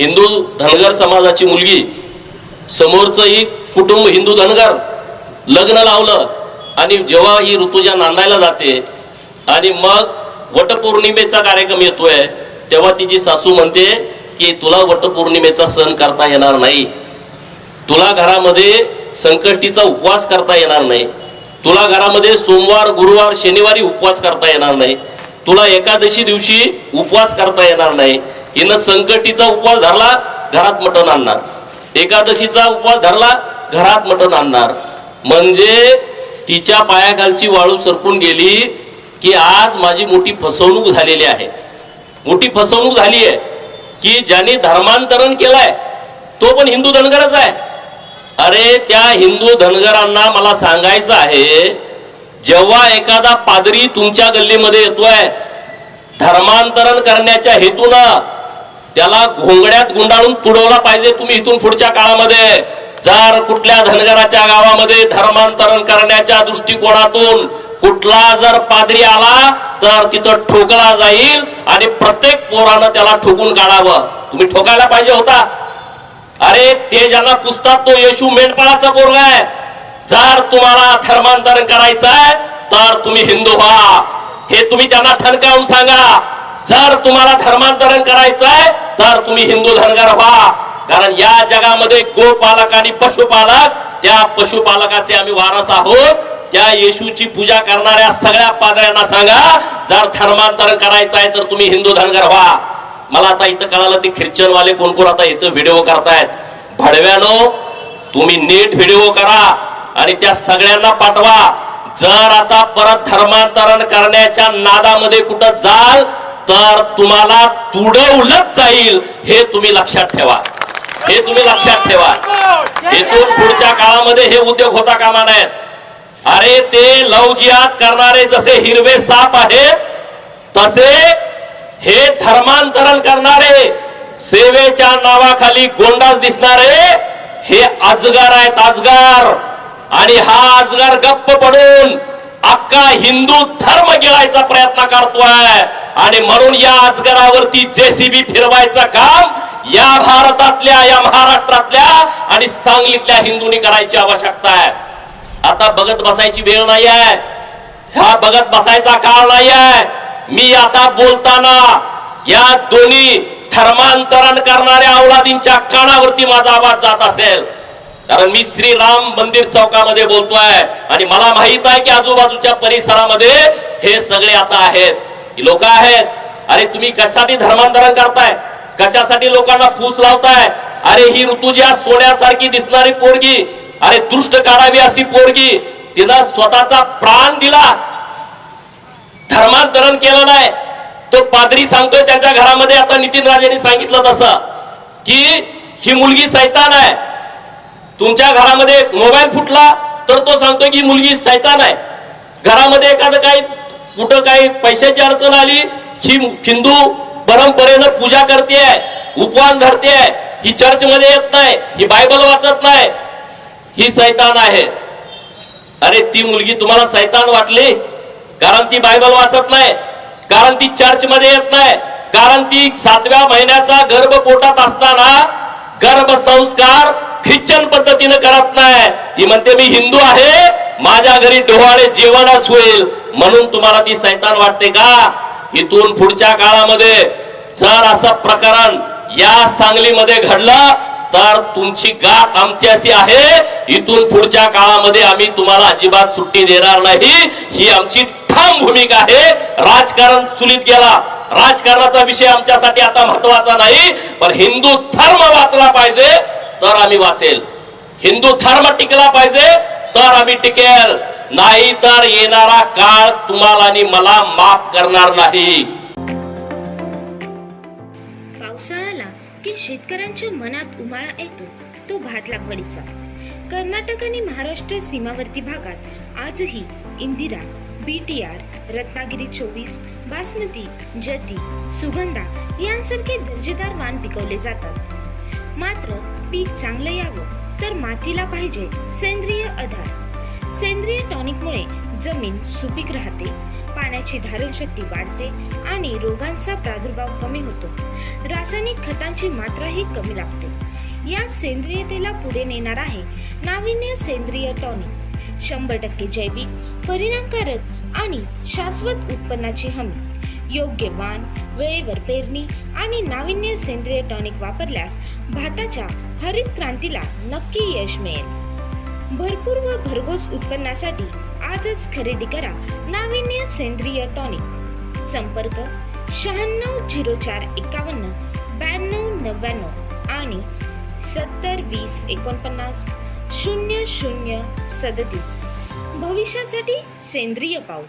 हिंदू धनगर समाजाची मुलगी समोरचंही कुटुंब हिंदू धनगर लग्न लावलं आणि जेव्हा ही ऋतुजा नांदायला जाते आणि मग वटपौर्णिमेचा कार्यक्रम येतोय तेव्हा तिची सासू म्हणते की तुला वटपौर्णिमेचा सण करता येणार नाही. तुला घरामध्ये संकष्टीचा उपवास करता येणार नाही. तुला घरामध्ये सोमवार गुरुवार शनिवारी उपवास करता येणार नाही. तुला एकादशी दिवशी उपवास करता येणार नाही. हिनं संकटीचा उपवास धरला घरात मटण आणणार. एकादशीचा उपवास धरला घरात मटण आणणार. म्हणजे तिच्या पायाखालची वाळू सरकून गेली की आज माझी मोठी फसवणूक झालेली आहे. मोठी फसवणूक झाली आहे की ज्याने धर्मांतरण केलंय तो पण हिंदू धनगरच आहे. अरे त्या हिंदू धनगरांना मला सांगायचं आहे जेव्हा एखादा पादरी तुमच्या गल्लीमध्ये येतोय धर्मांतरण करण्याच्या हेतूनं त्याला घोंगड्यात गुंडाळून तुडवला पाहिजे तुम्ही इथून पुढच्या काळामध्ये. जर कुठल्या धनगराच्या गावामध्ये धर्मांतरण करण्याच्या दृष्टिकोनातून कुठला जर पादरी आला तर तिथं ठोकला जाईल आणि प्रत्येक पोरानं त्याला ठोकून काढावं. तुम्ही ठोकायला पाहिजे होता. अरे ते ज्यांना पुसतात तो येशू मेंढपाळाचा पोरगा आहे. जर तुम्हाला धर्मांतरण करायचं आहे तर तुम्ही हिंदू व्हा. हे तुम्ही त्यांना ठणकावून सांगा. जर तुम्हाला धर्मांतरण करायचं आहे तर तुम्ही हिंदू धनगर व्हा. कारण या जगामध्ये गोपालक आणि पशुपालक त्या पशुपालकाचे आम्ही वारस आहोत. त्या येशूची पूजा करणाऱ्या सगळ्या पादऱ्यांना सांगा जर धर्मांतरण करायचं आहे तर तुम्ही हिंदू धनगर व्हा. मला आता इथं कळालं ते ख्रिश्चन वाले कोण कोण आता इथं व्हिडिओ करतायत. भडव्यानो तुम्ही नीट व्हिडिओ करा आणि त्या सगळ्यांना पाठवा. जर आता परत धर्मांतरण करण्याच्या नादामध्ये कुठं जाल तर तुम्हाला तुडवलंच जाईल. हे तुम्ही लक्षात ठेवा. हे तुम्ही लक्षात ठेवा. इथून पुढच्या काळामध्ये हे उद्योग होता कामा नाहीत अरे ते लवजियात करणारे जसे हिरवे साप आहेत तसे हे धर्मांतरण करणारे सेवेच्या नावाखाली गोंडास दिसणारे हे अजगार आहेत अजगार. आणि हा अजगार गप्प पडून अख्खा हिंदू धर्म गिळायचा प्रयत्न करतोय. आणि म्हणून या अजगरावरती जेसीबी फिरवायचं काम या भारतातल्या या महाराष्ट्रातल्या आणि सांगलीतल्या हिंदूंनी करायची आवश्यकता आहे. आता बघत बसायची वेळ नाही आहे. ह्या बघत बसायचा काळ नाही आहे. मी आता बोलताना या दोन्ही धर्मांतरण करणाऱ्या अवलादींच्या कानावरती माझा आवाज जात असेल. कारण मी श्रीराम मंदिर चौकामध्ये बोलतोय आणि मला माहीत आहे की आजूबाजूच्या परिसरामध्ये हे सगळे आता आहेत. लोक आहेत. अरे तुम्ही कशासाठी धर्मांतरण करताय? कशासाठी लोकांना फूस लावताय? अरे ही ऋतुजा सोन्यासारखी दिसणारी पोरगी अरे दृष्ट काढावी अशी पोरगी तिनं स्वतःचा प्राण दिला. धर्मांतरण केलं नाही. तो पादरी सांगतोय त्यांच्या घरामध्ये आता नितीन राजेंनी सांगितलं तसं की ही मुलगी सैतान आहे. तुमच्या घरामध्ये मोबाईल फुटला तर तो सांगतोय की मुलगी सैतान आहे. घरामध्ये एखादं काही कुठं काही पैशाची अडचण आली ही हिंदू परंपरेनं पूजा करते उपवास धरते ही चर्च मध्ये येत नाही ही बायबल वाचत नाही ही सैतान आहे. अरे ती मुलगी तुम्हाला सैतान वाटली? कारण ती बायबल वाचत नाही कारण ती चर्च मध्ये येत नाही कारण ती सातव्या महिन्याचा गर्भ पोटात असताना गर्भ संस्कार ख्रिश्चन पद्धतीने करत नाही. ती म्हणते मी हिंदू आहे माझ्या घरी डोहाळे जेवणच होईल म्हणून तुम्हाला ती सैतान वाटते का? इथून पुढच्या काळामध्ये जर असं प्रकरण या सांगलीमध्ये घडलं तर तुमची गाठ आमच्याशी आहे इथून पुढच्या काळामध्ये आम्ही तुम्हाला अजिबात सुट्टी देणार नाही. ही आमची ठाम भूमिका आहे. राजकारण चुलीत गेला. राजकारणाचा विषय आमच्यासाठी आता महत्त्वाचा नाही पण हिंदू धर्म वाचला पाहिजे तर आम्ही वाचेल. हिंदू धर्म टिकला पाहिजे तर आम्ही टिकेल. नाही तर येणारा काळ तुम्हाला आणि मला माफ करणार नाही. पावसाळ्याला की शेतकऱ्यांच्या मनात उमाळा येतो तो भात लागवडीचा. कर्नाटक आणि महाराष्ट्र सीमावर्ती भागात आजही Indira B T R Ratnagiri चोवीस बासमती जती सुगंधा यांसारखे दर्जेदार वाण पिकवले जातात. मात्र पीक चांगलं यावं तर मातीला पाहिजे सेंद्रिय आधार. सेंद्रिय टॉनिकमुळे जमीन सुपीक राहते पाण्याची धारणशक्ती वाढते आणि रोगांचा प्रादुर्भाव कमी होतो. रासायनिक खतांची मात्राही कमी लागते. या सेंद्रियतेला पुढे नेणार आहे नाविन्य सेंद्रिय टॉनिक. शंभर टक्के जैविक परिणामकारक आणि शाश्वत उत्पन्नाची हमी. योग्य वाण वेळेवर पेरणी आणि नाविन्य सेंद्रिय टॉनिक वापरल्यास भाताच्या हरित क्रांतीला नक्की यश मिळेल. भरपूर व भरघोस उत्पन्नासाठी आजच खरेदी करा नाविन्य सेंद्रिय टॉनिक. संपर्क शहाण्णव झिरो चार एकावन्न ब्याण्णव नव्याण्णव आणि सत्तर वीस एकोणपन्नास शून्य शून्य सदतीस. भविष्यासाठी सेंद्रिय पाऊल.